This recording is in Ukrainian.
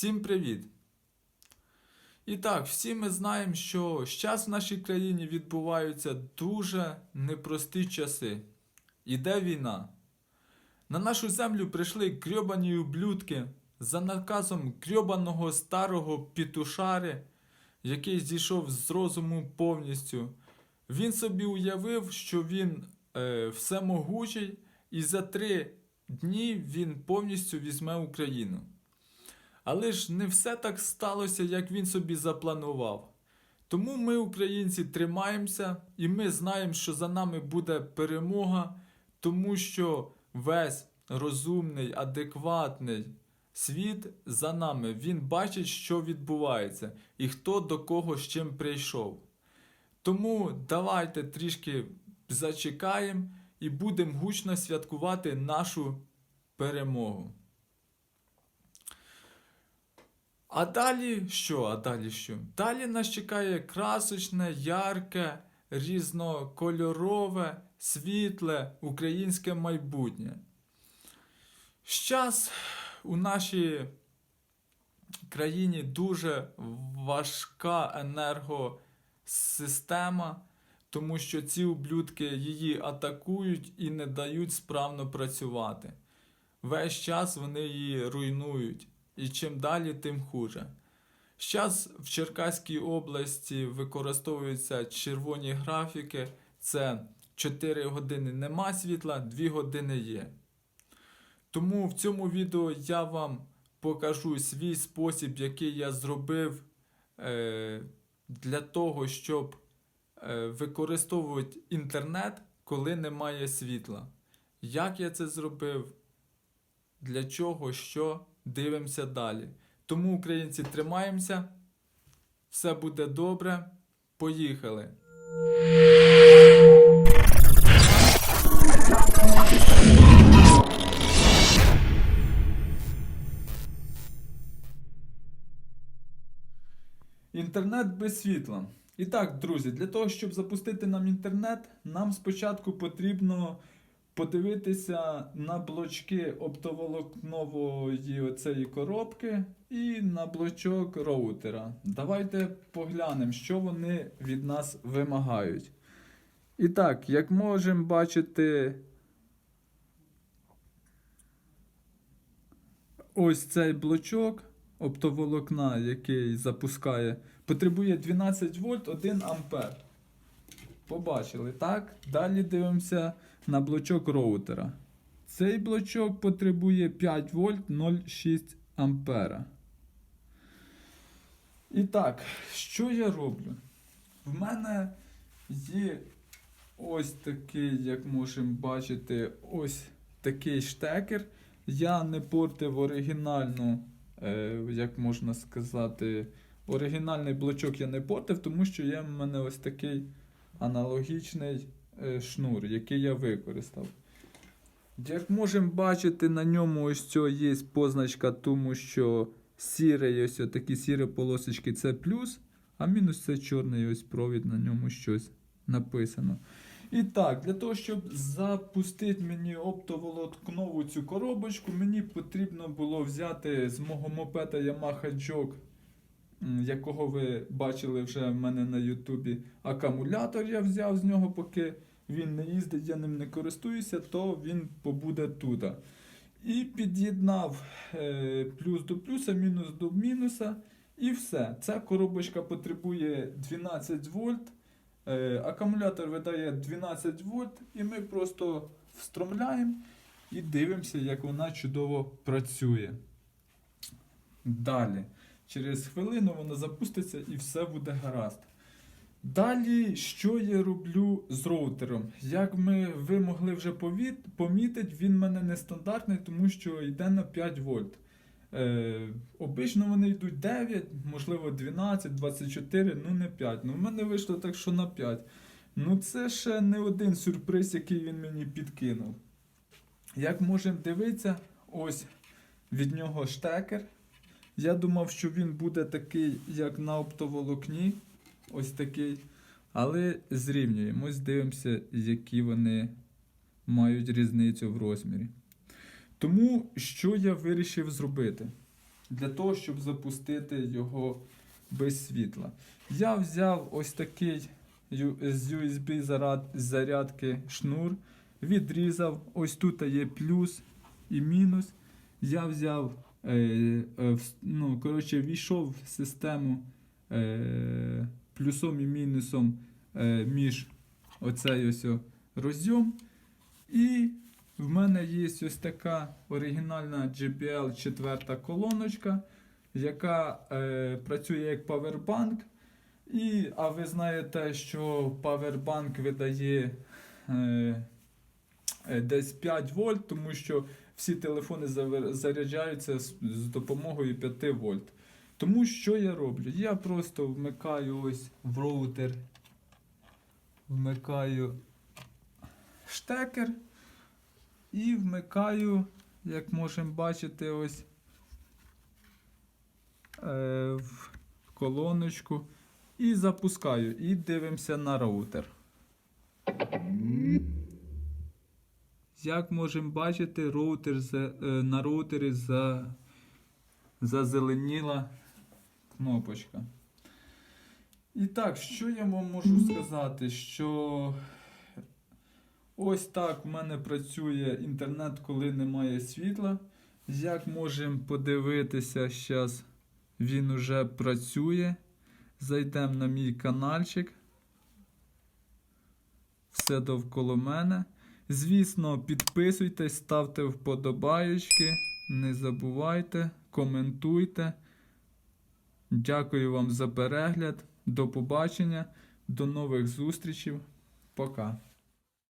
Всім привіт! І так, всі ми знаємо, що зараз в нашій країні відбуваються дуже непрості часи. Іде війна. На нашу землю прийшли грьобані ублюдки за наказом грьобаного старого пітушари, який зійшов з розуму повністю. Він собі уявив, що він е, всемогучий, і за три дні він повністю візьме Україну. Але ж не все так сталося, як він собі запланував. Тому ми, українці, тримаємося, і ми знаємо, що за нами буде перемога, тому що весь розумний, адекватний світ за нами. Він бачить, що відбувається, і хто до кого з чим прийшов. Тому давайте трішки зачекаємо і будемо гучно святкувати нашу перемогу. А далі що? А далі що? Далі нас чекає красочне, ярке, різнокольорове, світле українське майбутнє. Щас у нашій країні дуже важка енергосистема, тому що ці ублюдки її атакують і не дають справно працювати. Весь час вони її руйнують. І чим далі, тим хуже. Зараз в Черкаській області використовуються червоні графіки. Це 4 години нема світла, 2 години є. Тому в цьому відео я вам покажу свій спосіб, який я зробив е, для того, щоб е, використовувати інтернет, коли немає світла. Як я це зробив? Для чого, що? Дивимося далі. Тому, українці, тримаємося. Все буде добре. Поїхали. Інтернет без світла. І так, друзі, для того, щоб запустити нам інтернет, нам спочатку потрібно подивитися на блочки оптоволокнової оцеї коробки і на блочок роутера. Давайте поглянемо, що вони від нас вимагають. І так, як можемо бачити, ось цей блочок оптоволокна, який запускає, потребує 12 вольт 1 ампер. Побачили, так? Далі дивимося на блочок роутера. Цей блочок потребує 5 вольт 0,6 ампера. І так, що я роблю? В мене є ось такий, як можемо бачити, ось такий штекер. Я не портив оригінальну, е, як можна сказати, оригінальний блочок я не портив, тому що є в мене ось такий аналогічний е, шнур, який я використав. Як можемо бачити, на ньому ось цього є позначка, тому що сірий, ось такі сірі полосочки це плюс, а мінус це чорний ось провід, на ньому щось написано. І так, для того, щоб запустити мені оптоволокнову цю коробочку, мені потрібно було взяти з мого мопета Yamaha Jog якого ви бачили вже в мене на Ютубі. Акумулятор я взяв з нього, поки він не їздить, я ним не користуюся, то він побуде тут. І під'єднав е, плюс до плюса, мінус до мінуса. І все. Ця коробочка потребує 12 вольт. Е, акумулятор видає 12 вольт, і ми просто встромляємо і дивимося, як вона чудово працює. Далі. Через хвилину воно запуститься і все буде гаразд. Далі, що я роблю з роутером? Як ми, ви могли вже помітити, він в мене нестандартний, тому що йде на 5 вольт. Е, обично вони йдуть 9, можливо 12, 24, ну не 5. Ну в мене вийшло так, що на 5. Ну це ще не один сюрприз, який він мені підкинув. Як можемо дивитися, ось від нього штекер. Я думав, що він буде такий, як на оптоволокні. Ось такий. Але зрівнюємо. Дивимося, які вони мають різницю в розмірі. Тому що я вирішив зробити? для того, щоб запустити його без світла. Я взяв ось такий з USB зарядки шнур, відрізав. Ось тут є плюс і мінус. Я взяв, ну, коротше, війшов в систему е, плюсом і мінусом е, між оцей ось розйом. І в мене є ось така оригінальна JBL четверта колоночка, яка е, працює як павербанк. І, а ви знаєте, що павербанк видає е, е, десь 5 вольт, тому що всі телефони заряджаються з, допомогою 5 вольт. Тому що я роблю? Я просто вмикаю ось в роутер, вмикаю штекер і вмикаю, як можемо бачити, ось е, в колоночку і запускаю. І дивимося на роутер. Як можемо бачити, роутер е, на роутері за, зазеленіла кнопочка. І так, що я вам можу сказати? Що ось так в мене працює інтернет, коли немає світла. Як можемо подивитися, зараз він уже працює. Зайдемо на мій каналчик. Все довкола мене. Звісно, підписуйтесь, ставте вподобаєчки, не забувайте, коментуйте. Дякую вам за перегляд. До побачення, до нових зустрічей. Пока.